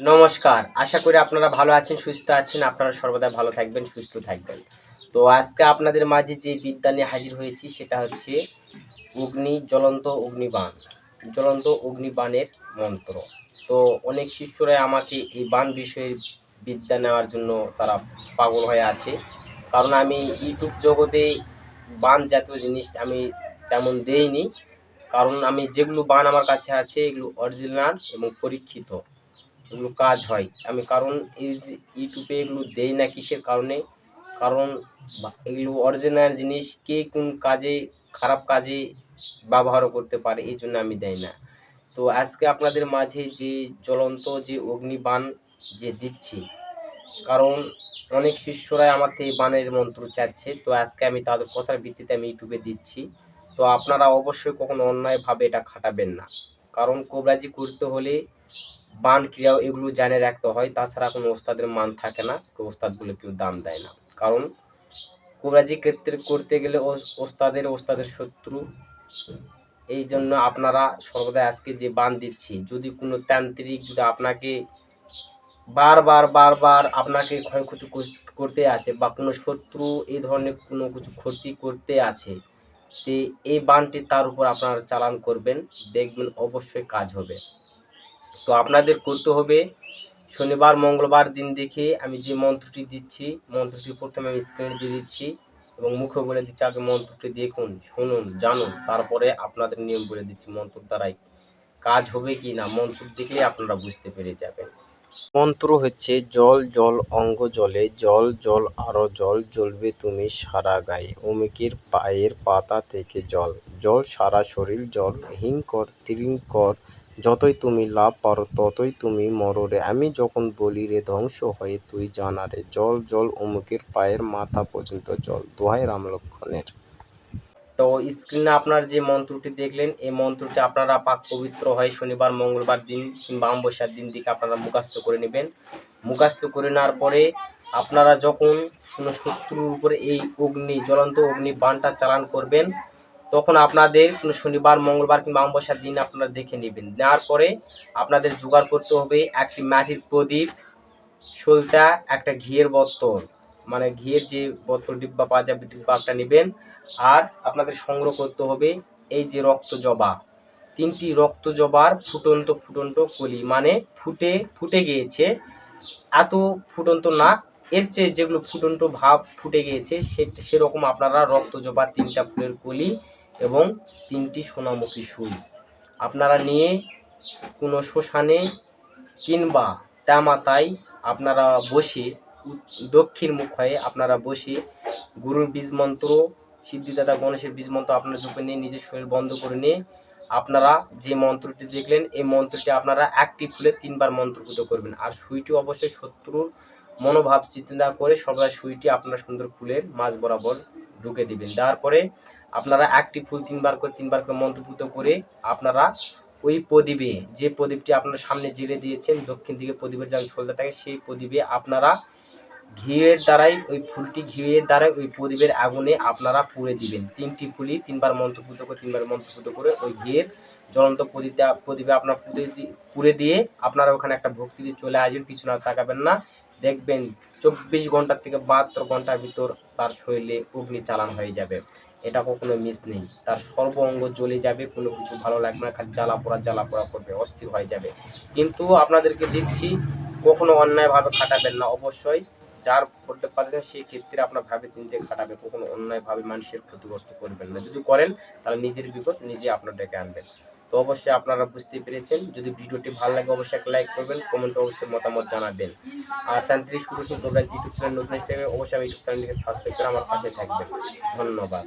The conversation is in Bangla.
নমস্কার। আশা করি আপনারা ভালো আছেন, সুস্থ আছেন। আপনারা সর্বদা ভালো থাকবেন, সুস্থ থাকবেন। তো আজকে আপনাদের মাঝে যে বিদ্যা নিয়ে হাজির হয়েছি, সেটা হচ্ছে অগ্নি জ্বলন্ত অগ্নিবাণ। জ্বলন্ত অগ্নিবাণের মন্ত্র। তো অনেক শিষ্যরাই আমাকে এই বাণ বিষয়ের বিদ্যা নেওয়ার জন্য তারা পাগল হয়ে আছে। কারণ আমি ইউটিউব জগতে বান জাতীয় জিনিস আমি তেমন দেইনি। কারণ আমি যেগুলো বান আমার কাছে আছে, এগুলো অরিজিনাল এবং পরীক্ষিত। এগুলো কাজ হয়। আমি কারণ ইউটিউবে এগুলো দেই না কিসের কারণে? কারণ এগুলো অরিজিনাল জিনিস কে কোন কাজে, খারাপ কাজে ব্যবহারও করতে পারে, এই জন্য আমি দেই না। তো আজকে আপনাদের মাঝে যে জ্বলন্ত যে অগ্নিবাণ যে দিচ্ছি, কারণ অনেক শিষ্যরাই আমার থেকে বাণের মন্ত্র চাচ্ছে, তো আজকে আমি তাদের কথার ভিত্তিতে আমি ইউটিউবে দিচ্ছি। তো আপনারা অবশ্যই কখনো অন্যায়ভাবে এটা খাটাবেন না। কারণ কোবরাজি করতে হলে বান ক্রিয়াও এগুলো জানে রাখতে হয়। তাছাড়া কোনো ওস্তাদের মান থাকে না। কেউ ওস্তাদ বলে কেউ দাম দেয় না। কারণ কোবরাজি ক্ষেত্রে করতে গেলে ওস- ওস্তাদের ওস্তাদের শত্রু। এই জন্য আপনারা সর্বদা আজকে যে বান দিচ্ছি, যদি কোনো তান্ত্রিক যদি আপনাকে বারবার বারবার আপনাকে ক্ষয়ক্ষতি করতে আছে বা কোনো শত্রু এই ধরনের কোনো কিছু ক্ষতি করতে আছে, তে এই বানটি তার উপর আপনারা চালান করবেন। দেখবেন অবশ্যই কাজ হবে। তো আপনাদের করতে হবে, শনিবার, মঙ্গলবার দিন দেখে আমি যে মন্ত্রটি দিচ্ছি, মন্ত্রটি প্রথমে আমি স্ক্রিনে দিয়ে দিচ্ছি এবং মুখে বলে দিচ্ছি, আগে মন্ত্রটি দেখুন, শুনুন, জানুন, তারপরে আপনাদের নিয়ম বলে দিচ্ছি মন্ত্র দ্বারাই কাজ হবে কি না, মন্ত্র দেখলেই আপনারা বুঝতে পেরে যাবেন। মন্ত্র হচ্ছে, জল জল, অঙ্গ জলে, জল জল, আরও জল, জ্বলবে তুমি সারা গায়ে। অমিকের পায়ের পাতা থেকে জল। জল সারা শরীর, জল হিংকর তিরিঙ্কর যতই তুমি লাভ পারো, ততই তুমি মররে আমি যখন বলি রে, ধ্বংস হয়ে, তুই জানারে জল জল অমুকের পায়ের মাথা পর্যন্ত জল, দোহাই রাম লক্ষণের তো স্ক্রিনে আপনার যে মন্ত্রটি দেখলেন, এই মন্ত্রটি আপনারা পাক পবিত্র হয় শনিবার, মঙ্গলবার দিন কিংবা অমাবস্যার দিন দিকে আপনারা মুখাস্ত করে নেবেন। মুখাস্ত করে নেওয়ার পরে আপনারা যখন কোনো শত্রুর উপরে এই অগ্নি, জ্বলন্ত অগ্নি বানটা চালান করবেন তখন আপনাদের কোনো শনিবার, মঙ্গলবার কিংবা অমাবস্যার দিন আপনারা দেখে নেবেন। নেওয়ার পরে আপনাদের জোগাড় করতে হবে একটি মাটির প্রদীপ সলতা একটা ঘিয়ের বোতল। মানে ঘিয়ের যে বোতল ডিব্বা পাওয়া যাবে ডিব্বাটা নেবেন। আর আপনাদের সংগ্রহ করতে হবে এই যে রক্ত জবা। তিনটি রক্ত জবার ফুটন্ত ফুটন্ত কলি। মানে ফুটে ফুটে গিয়েছে। এত ফুটন্ত না। এর চেয়ে যেগুলো ফুটন্ত ভাব ফুটে গিয়েছে, সে, সেরকম আপনারা রক্ত জবার তিনটা ফুলের কলি এবং তিনটি সোনামুখী সুই। আপনারা নিয়ে কোনো শ্মশানে কিংবা তামাতায় আপনারা বসে, দক্ষিণ মুখ হয়ে আপনারা বসে গুরুর বীজ মন্ত্র, সিদ্ধিদাতা গণেশের বীজ মন্ত্র আপনার জপে নিয়ে, নিজের শরীর বন্ধ করে নিয়ে আপনারা যে মন্ত্রটি দেখলেন, এই মন্ত্রটি আপনারা একটি ফুলে তিনবার মন্ত্রপুত করবেন। আর সুইটি অবশ্যই শত্রুর মনোভাব চিন্তা করে সবাই সুইটি আপনার সুন্দর ফুলের মাঝ বরাবর ঢুকে দিবেন। দেওয়ার পরে আপনারা একটি ফুল তিনবার করে তিনবার করে মন্ত্রপুত করে আপনারা ওই প্রদীপে, যে প্রদীপটি আপনার সামনে জেলে দিয়েছেন, দক্ষিণ দিকে প্রদীপের যে সলতে থাকে, সেই প্রদীপে আপনারা ঘিয়ের দ্বারাই ওই ফুলটি, ঘিয়ের দ্বারাই ওই প্রদীপের আগুনে আপনারা পুড়ে দিবেন। তিনটি ফুলই তিনবার মন্ত্রপুত করে, তিনবার মন্ত্রপুত করে ওই ঘিয়ের জ্বলন্ত প্রদীপটা, প্রদীপে আপনার পুড়ে পুড়ে দিয়ে আপনারা ওখানে একটা ভক্তি দিয়ে চলে আসবেন, পিছনে তাকাবেন না। দেখবেন চব্বিশ ঘণ্টা থেকে বাহাত্তর ঘণ্টার ভিতর তার শরীরে অগ্নি চালান হয়ে যাবে। এটা কখনো মিস নেই। তার সর্ব অঙ্গ জ্বলে যাবে, কোনো কিছু ভালো লাগবে না, খালি জ্বালা পোড়া জ্বালা পোড়া করবে, অস্থির হয়ে যাবে। কিন্তু আপনাদেরকে দিচ্ছি, কখনো অন্যায়ভাবে খাটাবেন না। অবশ্যই যার করতে পারছেন, সেই ক্ষেত্রে আপনার ভাবে চিন্তে খাটাবে। কখনো অন্যায়ভাবে মানুষের ক্ষতিগ্রস্ত করবেন না। যদি করেন, তাহলে নিজের বিপদ নিজে আপনার ডেকে আনবেন। তো অবশ্যই আপনারা বুঝতে পেরেছেন। যদি ভিডিওটি ভালো লাগে, অবশ্যই একটা লাইক করবেন কমেন্ট অবশ্যই মতামত জানাবেন। আর তান্ত্রিক তোমরা ইউটিউব চ্যানেল নতুন হিসেবে অবশ্যই আমি ইউটিউব চ্যানেলটিকে সাবস্ক্রাইব করে আমার পাশে থাকবেন। ধন্যবাদ।